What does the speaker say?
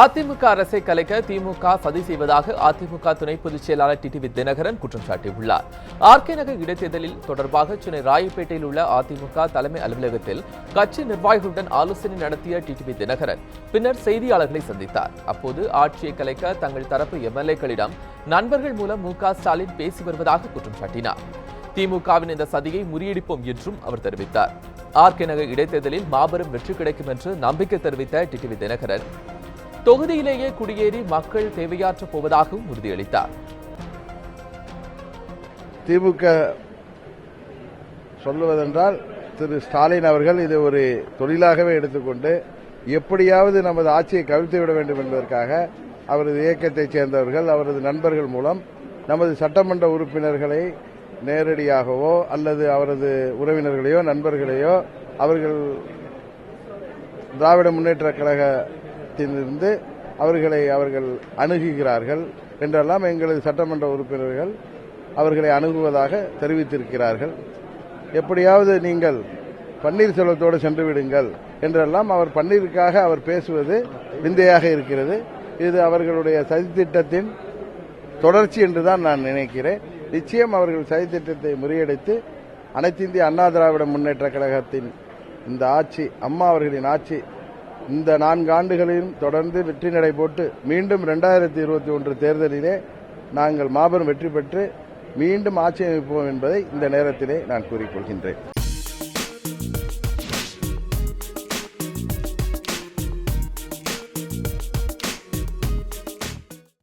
அதிமுக அரசை கலைக்க திமுக சதி செய்வதாக அதிமுக துணை பொதுச் செயலாளர் டிடிவி தினகரன் குற்றம் சாட்டியுள்ளார். ஆர்கே நகர் இடைத்தேர்தலில் தொடர்பாக சென்னை ராயப்பேட்டையில் உள்ள அதிமுக தலைமை அலுவலகத்தில் கட்சி நிர்வாகிகளுடன் ஆலோசனை நடத்திய டிடிவி தினகரன் பின்னர் செய்தியாளர்களை சந்தித்தார். அப்போது ஆட்சியை கலைக்க தங்கள் தரப்பு எம்எல்ஏக்களிடம் நண்பர்கள் மூலம் மு க ஸ்டாலின் பேசி வருவதாக குற்றம் சாட்டினார். திமுகவின் இந்த சதியை முறியடிப்போம் என்றும் அவர் தெரிவித்தார். ஆர்கே நகர் இடைத்தேர்தலில் மாபெரும் வெற்றி கிடைக்கும் என்று நம்பிக்கை தெரிவித்த டிடிவி தினகரன் தொகுதியிலேயே குடியேறி மக்கள் தேவையாற்றப் போவதாகவும் உறுதியளித்தார். திமுக சொல்லுவதென்றால் திரு ஸ்டாலின் அவர்கள் இது ஒரு தொழிலாகவே எடுத்துக்கொண்டு எப்படியாவது நமது ஆட்சியை கவிழ்த்து விட வேண்டும் என்பதற்காக அவரது இயக்கத்தைச் சேர்ந்தவர்கள் அவரது நண்பர்கள் மூலம் நமது சட்டமன்ற உறுப்பினர்களை நேரடியாகவோ அல்லது அவரது உறவினர்களையோ நண்பர்களையோ அவர்கள் திராவிட முன்னேற்ற கழகத்திலிருந்து அவர்களை அவர்கள் அணுகுகிறார்கள் என்றெல்லாம் எங்களது சட்டமன்ற உறுப்பினர்கள் அவர்களை அணுகுவதாக தெரிவித்திருக்கிறார்கள். எப்படியாவது நீங்கள் பன்னீர்செல்வத்தோடு சென்று விடுங்கள் என்றெல்லாம் அவர் பன்னீருக்காக அவர் பேசுவது விந்தையாக இருக்கிறது. இது அவர்களுடைய சதித்திட்டத்தின் தொடர்ச்சி என்றுதான் நான் நினைக்கிறேன். நிச்சயம் அவர்கள் சதித்திட்டத்தை முறியடித்து அனைத்திந்திய அண்ணா திராவிட முன்னேற்ற கழகத்தின் இந்த ஆட்சி அம்மா அவர்களின் ஆட்சி இந்த நான்கு ஆண்டுகளிலும் தொடர்ந்து வெற்றி நடை போட்டு மீண்டும் இரண்டாயிரத்தி இருபத்தி ஒன்று தேர்தலிலே நாங்கள் மாபெரும் வெற்றி பெற்று மீண்டும் ஆட்சி அமைப்போம் என்பதை இந்த நேரத்திலே நான் கூறிக்கொள்கின்றேன்.